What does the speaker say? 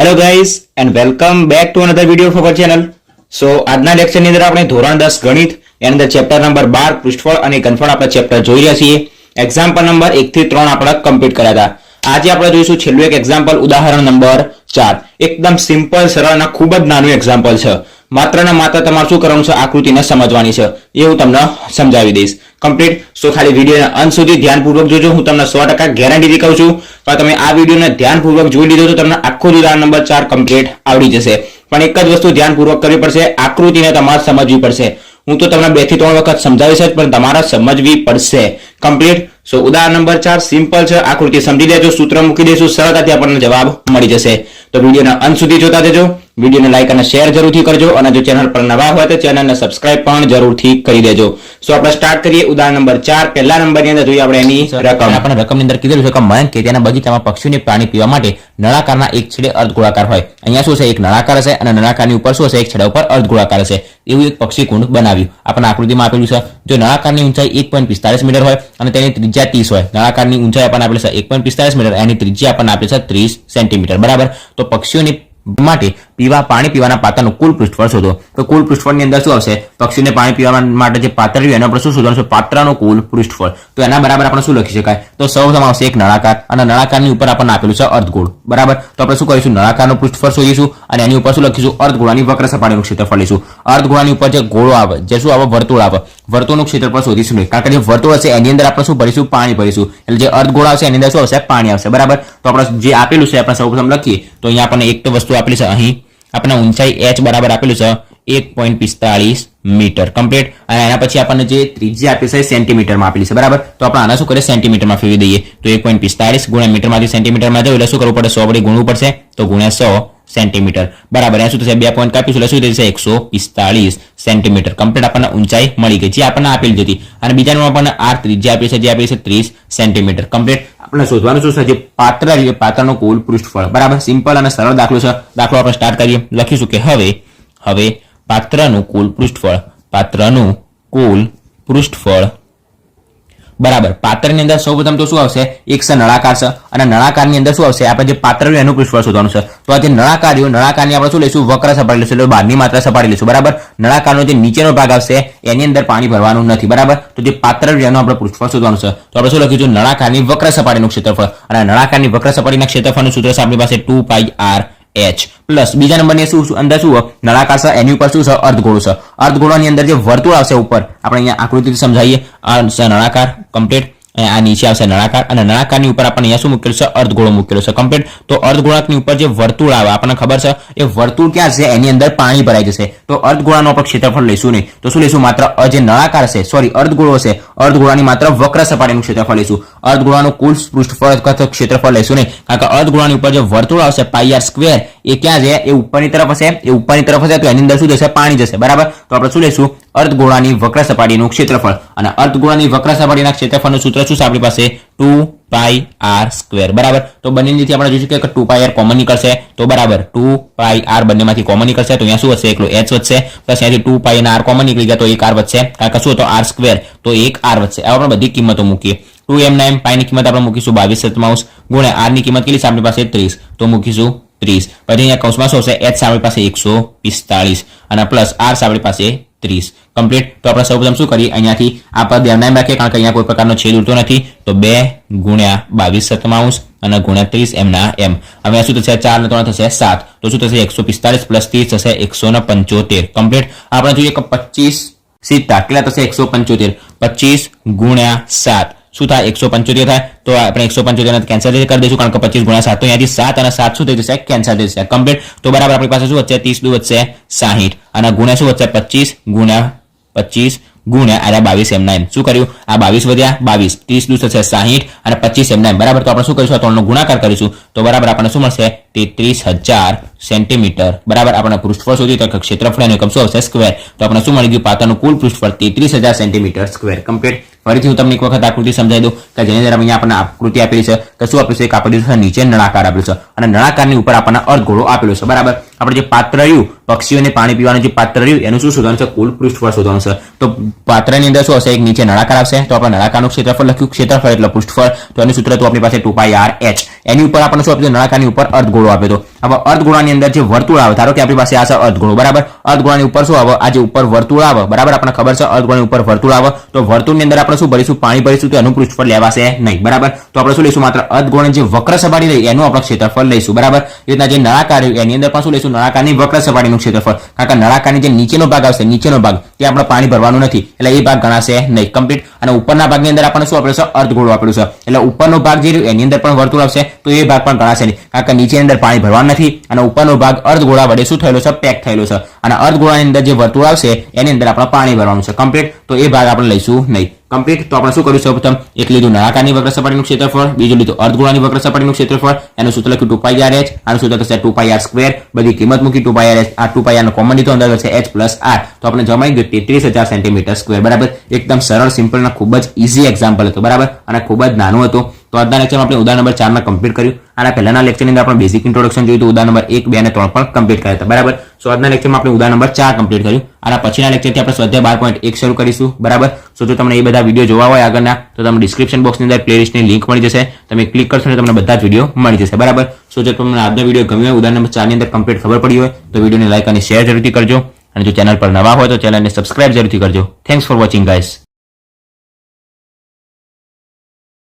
Hello guys and welcome back to another video for channel so આજના લેક્ચરની અંદર આપણે ધોરણ દસ ગણિત, એની અંદર ચેપ્ટર નંબર બાર, પૃષ્ઠફળ અને ઘનફળ આપણે ચેપ્ટર જોઈ રહ્યા છીએ. એક્ઝામ્પલ નંબર એક થી ત્રણ આપણે કમ્પ્લીટ કર્યા હતા. આજે આપણે જોઈશું છેલ્લું એક એક્ઝામ્પલ ઉદાહરણ નંબર ચાર. એકદમ સિમ્પલ સરળ અને ખૂબ જ નાનું એક્ઝામ્પલ છે. માત્ર ને માત્ર તમારે શું કરવાનું છે? આકૃતિને સમજવાની છે. એ હું તમને સમજાવી દઈશ. કમ્પ્લીટ સો ખાલી વિડીયોના અંત સુધી ધ્યાનપૂર્વક જોજો. હું તમને સો ટકા ગેરંટીથી કહું છું કે તમે આ વિડીયોને ધ્યાનપૂર્વક જોઈ લીધો તો તમને આખો જ નંબર ચાર કમ્પ્લીટ આવડી જશે. પણ એક જ વસ્તુ ધ્યાનપૂર્વક કરવી પડશે. આકૃતિને તમારે સમજવી પડશે. હું તો તમને બેથી ત્રણ વખત સમજાવીશ જ, પણ તમારે સમજવી પડશે. કમ્પ્લીટ સો ઉદાહરણ નંબર ચાર સિમ્પલ છે. આકૃતિ સમજી લેજો સૂત્ર મૂકી દઈશું સરળતાથી આપણને જવાબ મળી જશે. તો વિડીયોના અંત સુધી જોતા જજો વિડીયોને લાઇક અને શેર જરૂરથી કરજો. અને જો ચેનલ પર નવા હોય તો ચેનલને સબસ્ક્રાઇબ પણ જરૂરથી કરી દેજો. સો આપણે સ્ટાર્ટ કરીએ ઉદાહરણ નંબર ચાર. પહેલા નંબરની અંદર જોઈએ આપણે એની રકમ. આપણે રકમની અંદર કીધેલું છે કે મયંક કે તેના બગીચામાં પક્ષીઓને પાણી પીવા માટે નળાકારના એક છેડે અર્ધગોળાકાર હોય. અહીંયા શું છે? એક નળાકાર હશે અને નળાકારની ઉપર શું હશે? એક છેડા ઉપર અર્ધગોળાકાર હશે. એવું એક પક્ષી કુંડ બનાવ્યું. આપણે આકૃતિમાં આપેલું છે. જો નળાકારની ઊંચાઈ એક પોઈન્ટ પિસ્તાલીસ મીટર હોય અને તેની ત્રિજ્યા ત્રીસ હોય. નળાકારની ઊંચાઈ આપણને આપેલી છે એક મીટર, એની ત્રિજ્યા આપણને આપેલી છે ત્રીસ સેન્ટીમીટર. બરાબર? તો પક્ષીઓની માટે પીવા, પાણી પીવાના પાત્રનું કુલ પૃષ્ઠફળ શોધો. તો કુલ પૃષ્ઠફળની અંદર શું આવશે? પક્ષીને પાણી પીવા માટે જે પાત્ર રહ્યું, એના આપણે શું શોધવાનું પાત્રનું કુલ પૃષ્ઠફળ. તો એના બરાબર આપણે શું લખી શકાય? તો સૌપ્રથમ આવશે એક નળાકાર. અને નળાકારની ઉપર આપણને આપેલું છે અર્ધગોળ. બરાબર? તો આપણે શું કરીશું? નળાકારનું પૃષ્ઠફળ શોધીશું અને એની ઉપર શું લખીશું? અર્ધગોળાની વક્ર સપાટીનું ક્ષેત્રફળ લઈશું. અર્ધગોળાની ઉપર જે ગોળો આવે, જે શું આવે? વર્તુળ આવે. વર્તુળનું ક્ષેત્રફળ શોધીશું નહીં. કારણ કે જે વર્તુળ હશે, એની અંદર આપણે શું ભરીશું? પાણી ભરીશું. એટલે જે અર્ધગોળ આવશે, એની અંદર શું આવશે? પાણી આવશે. બરાબર? તો આપણે જે આપેલું છે, આપણે સૌપ્રથમ લખીએ. તો અહીંયા આપણને એક તો વસ્તુ આપેલી છે અહીં. આપણને ઊંચાઈ એચ બરાબર આપેલું છે એક પોઈન્ટ પિસ્તાળીસ મીટર. કમ્પ્લીટ અને એના પછી આપણને જે ત્રીજી આપી છે સેન્ટીમીટરમાં આપેલી છે. બરાબર? તો આપણે આના શું કરીએ? સેન્ટીમીટરમાં ફેરવી દઈએ. તો એક પોઈન્ટ પિસ્તાળીસ ગુણ્યા મીટરમાંથી સેન્ટીમીટરમાં જવું એટલે શું કરવું પડે? સો વડે ગુણવું પડશે. તો ગુણ્યા સો. સેન્ટીમીટર. બરાબર અહીંયા શું થશે? બે પોઈન્ટ કાપીશું, એટલે શું થશે? એકસો પિસ્તાળીસ સેન્ટીમીટર. કમ્પ્લીટ આપણને ઊંચાઈ મળી ગઈ. જે આપણને આપેલી હતી. અને બીજાનું આપણને આર ત્રીજી આપી છે, જે આપી છે, ત્રીસ સેન્ટીમીટર. કમ્પ્લીટ આપણે શોધવાનું શું છે? પાત્ર છે પાત્રનું કુલ પૃષ્ઠફળ. બરાબર? સિમ્પલ અને સરળ દાખલો છે. દાખલો આપણે સ્ટાર્ટ કરીએ. લખીશું કે હવે હવે પાત્રનું કુલ પૃષ્ઠફળ. પાત્રનું કુલ પૃષ્ઠફળ. બરાબર. પાત્રની અંદર સૌપ્રથમ તો શું આવશે? એક છે નળાકાર છે અને નળાકારની અંદર શું આવશે? આપણે જે પાત્ર રહ્યું એનું પૃષ્ઠફળ શોધવાનું છે તો આ જે નળાકાર રહ્યું નળાકારની આપણે શું લઈશું? વક્ર સપાટી લઈશું. એટલે બહારની માત્ર સપાટી લઈશું. બરાબર? નળાકારનો જે નીચેનો ભાગ આવશે, એની અંદર પાણી ભરવાનું નથી. બરાબર? તો જે પાત્ર રહ્યું આપણે પૃષ્ઠફળ શોધવાનું છે તો આપણે શું લખીશું? નળાકારની વક્ર સપાટીનું ક્ષેત્રફળ. અને નળાકારની વક્ર સપાટીના ક્ષેત્રફળનું સૂત્ર છે આપણી પાસે two pi r. H plus બીજા નંબરની શું અંદર શું નળાકાર છે, એની ઉપર શું છે? અર્ધગોળું છે. અર્ધગોળાની અંદર જે વર્તુળ આવશે ઉપર, આપણે અહીંયા આકૃતિથી સમજાવીએ. નળાકાર કમ્પ્લીટ આ નીચે આવશે નળાકાર. અને નળાકારની ઉપર આપણને અહીંયા શું મૂકેલું છે? અર્ધગોળો મૂકેલો છે. કમ્પ્લીટ તો અર્ધગોળાકની ઉપર જે વર્તુળ આવે, આપણને ખબર છે? એ વર્તુળ ક્યાં છે? એની અંદર પાણી ભરાઈ જશે. તો અર્ધગોળાનો આપણે ક્ષેત્રફળ લઈશું નહીં. તો શું લઈશું? માત્ર જે નળાકાર છે સોરી અર્ધગોળો છે, અર્ધગોળાની માત્ર વક્ર સપાટીનું ક્ષેત્રફળ લઈશું. અર્ધગોળાનું કુલ પૃષ્ઠફળ ક્ષેત્રફળ લઈશું નહીં. કારણ કે અર્ધગોળાની ઉપર જે વર્તુળ આવશે પાયર સ્ક્વેર એ ક્યાં છે? એ ઉપરની તરફ હશે. એ ઉપરની તરફ હશે, તો એની અંદર શું જશે? પાણી જશે. બરાબર? તો આપણે શું લઈશું? અર્ધગોળાની વક્ર સપાટીનું ક્ષેત્રફળ. અને અર્ધગોળાની વક્ર સપાટીના ક્ષેત્રફળનું સૂત્ર શું છે આપણી પાસે ટુ પાઈ આર સ્ક્વેર. બરાબર? તો બંનેથી આપણે જોઈશું કે ટુ પાઈ આર કોમન નીકળશે. તો બરાબર, ટુ પાઈ આર બંનેમાંથી કોમન નીકળશે. તો અહીંયા શું વધશે એકલો એચ વધશે. પ્લસ અહીંયાથી ટુ પાઈ આર કોમન નીકળી ગયા તો એક આર વધશે. કારણ કે શું હતો? R square. તો એક આર વધશે. હવે આપણે બધી કિંમતો મૂકીએ. ટુ એમ નાઇન, પાઈની કિંમત આપણે મૂકીશું બાવીસ સત્તાવીસ ગુણ્યા આરની કિંમત કેટલી છે? આપણી પાસે ત્રીસ. તો મૂકીશું ત્રીસ. પછી અહીંયા કૌંસમાં શું હશે? એચ આપણી પાસે એકસો પિસ્તાળીસ. અને પ્લસ આર આપણી પાસે ત્રીસ. કમ્પ્લીટ તો આપણે સૌપ્રથમ શું કરીએ? અહીંયાથી આ પદ ધ્યાનમાં રાખીએ કારણ કે અહીંયા કોઈ પ્રકારનો છેદ ઉડતો નથી. તો બે ગુણ્યા બાવીસ સત્તાવીસ અને ગુણ્યા ત્રીસ એમના એમ. હવે શું થશે? ચાર ને ત્રણ થશે સાત. તો શું થશે? એકસો પિસ્તાળીસ પ્લસ ત્રીસ થશે એકસો ને પંચોતેર. કમ્પ્લીટ આપણે જોઈએ કે પચીસ સીતા કેટલા થશે? એકસો પંચોતેર. પચીસ ગુણ્યા સાત. શું થાય? એકસો પંચોતેર થાય. તો આપણે એકસો પંચોતેર કેન્સલ કરી દઈશું, કારણ કે પચીસ ગુણ્યા સાત. તો અહીંયાથી સાત અને સાત શું થઈ જશે? કેન્સલ થઈ જશે. કમ્પ્લીટ તો બરાબર આપણી પાસે શું વચ્ચે? ત્રીસ, દુ વચ્ચે સાહીઠ. અને ગુણ્યા શું વચ્ચે? પચીસ ગુણ્યા પચીસ ગુણ્યા, આ બાવીસ એમના એમ શું કર્યું? આ બાવીસ વધ્યા બાવીસ. ત્રીસ દુ થશે સાહીઠ અને પચીસ એમના એમ બરાબર, તો આપણે શું કરીશું? આ ત્રણનો ગુણાકાર કરીશું. તો બરાબર આપણને શું મળશે? તેત્રીસ હજાર સેન્ટીમીટર. બરાબર આપણે પૃષ્ઠફળ શોધી તો ક્ષેત્રફળ એનું એકમ શું આવશે સ્ક્વેર તો આપણે શું મળી ગયું? પાત્રનું કુલ પૃષ્ઠફળ તેત્રીસ હજાર સેન્ટીમીટર સ્ક્વેર કમ્પ્લીટ ફરીથી હું તમને એક વખત આકૃતિ સમજાવી દઉં કે જેની અંદર અહીંયા આપણને આકૃતિ આપેલી છે, કે શું આપેલું છે? એક આપેલું છે, નીચે નળાકાર આપેલું છે. અને નળાકારની ઉપર આપણને અર્ધગોળો આપેલો છે. બરાબર? આપણે જે પાત્ર રહ્યું, પક્ષીઓને પાણી પીવાનું જે પાત્ર રહ્યું, એનું શું શોધવાનું છે? કુલ પૃષ્ઠફળ શોધવાનું છે. તો પાત્રની અંદર શું હશે? એક નીચે નળાકાર આવશે. તો આપણે નળાકારનું ક્ષેત્રફળ લખ્યું, ક્ષેત્રફળ એટલે પૃષ્ઠફળ તો એનું સૂત્ર તો આપણી પાસે ટુ પાઈ આર એચ. એની ઉપર આપણને શું આપ્યું? નળાકારની ઉપર અર્ધગોળો આપ્યો હતો. હવે અર્ધગોળાની અંદર જે વર્તુળ આવે, ધારો કે આપણી પાસે આ છે અર્ધગોળો, બરાબર? અર્ધગોળાની ઉપર શું આવે? આ જે ઉપર વર્તુળ આવે, બરાબર? આપણને ખબર છે અર્ધગોળાની ઉપર વર્તુળ આવે. તો વર્તુળની અંદર આપણે શું ભરીશું? પાણી ભરીશું તો એનું પૃષ્ઠફળ લેવાશે નહીં, બરાબર? તો આપણે શું લઈશું? માત્ર અર્ધગોળની જે વક્ર સપાટી રહી, એનું આપણે ક્ષેત્રફળ લઈશું, બરાબર? એ રીતના જે નળાકાર એની અંદર પણ શું લઈશું? નળાકારની વક્ર સપાટીનું ક્ષેત્રફળ. કારણ કે નળાકારની જે નીચેનો ભાગ આવશે, નીચેનો ભાગ તે આપણે પાણી ભરવાનું નથી. એટલે એ ભાગ ગણાશે નહીં. કમ્પ્લીટ અને ઉપરના ભાગની અંદર આપણને શું આપેલું છે? અર્ધગોળો આપેલું છે. એટલે ઉપરનો ભાગ જે એની અંદર પણ વર્તુળ આવશે, તો એ ભાગ પણ ગણાશે નહીં. કારણ કે નીચેની અંદર પાણી ભરવાનું નથી અને ઉપરનો ભાગ અર્ધગોળા વડે શું થયેલો છે? પેક થયેલો છે. અને અર્ધગોળાની અંદર જે વર્તુળ આવશે, એની અંદર આપણે પાણી ભરવાનું છે. કમ્પ્લીટ તો એ ભાગ આપણે લઈશું નહીં. કમ્પ્લીટ તો આપણે શું કર્યું સૌપ્રથમ? એક લીધું નળાકારની વક્ર સપાટીનું ક્ષેત્રફળ, બીજું લીધું અર્ધગોળાની વક્ર સપાટીનું ક્ષેત્રફળ, એનું સૂત્ર લખ્યું ટુ પાઈ આર એચ આનું સૂત્ર થશે ટુ પાઈ આર સ્ક્વેર બધી કિંમત મૂકી ટુ પાઈ આર એચ આ ટુ પાઈ આરનો કોમન લીધો, અંદર છે એચ પ્લસ આર તો આપણે જમાઈ ગયું તેત્રીસ હજાર સેન્ટીમીટર સ્ક્વેર બરાબર? એકદમ સરળ સિમ્પલ અને ખૂબ જ ઇઝી એક્ઝામ્પલ હતું. બરાબર? અને ખૂબ જ નાનું હતું. તો આજના લેક્ચરમાં આપણે ઉદાહરણ નંબર ચારમાં કમ્પ્લીટ કર્યું. આના પહેલાના લેક્ચરની અંદર આપણે બેઝિક ઇન્ટ્રોડક્શન જોયું તો ઉદાહરણ નંબર એક, બે અને ત્રણ પણ કમ્પ્લીટ કર્યા હતા. બરાબર? સો આજના લેક્ચરમાં આપણે ઉદાહરણ નંબર ચાર કમ્પ્લીટ કર્યું. આના પછીના લેક્ચરથી આપણે સ્વાધ્યાય બાર પોઈન્ટ એક શરૂ કરીશું. બરાબર? સો જો તમને એ બધા વીડિયો જોવા હોય આગળના, તો તમને ડિસ્ક્રિપ્શન બોક્સની અંદર પ્લેલિસ્ટની લિંક મળી જશે. તમે ક્લિક કરશો ને તમને બધા જ વીડિયો મળી જશે. બરાબર? સો જો તમને આજનો વીડિયો ગમ્યો હોય, ઉદાહરણ નંબર ચારની અંદર કમ્પ્લીટ ખબર પડી હોય, તો વિડીયોને લાઇક અને શેર જરૂરથી કરજો. અને જો ચેનલ પર નવા હોય, તો ચેનલને સબસ્ક્રાઇબ જરૂરથી કરજો. Thanks for watching guys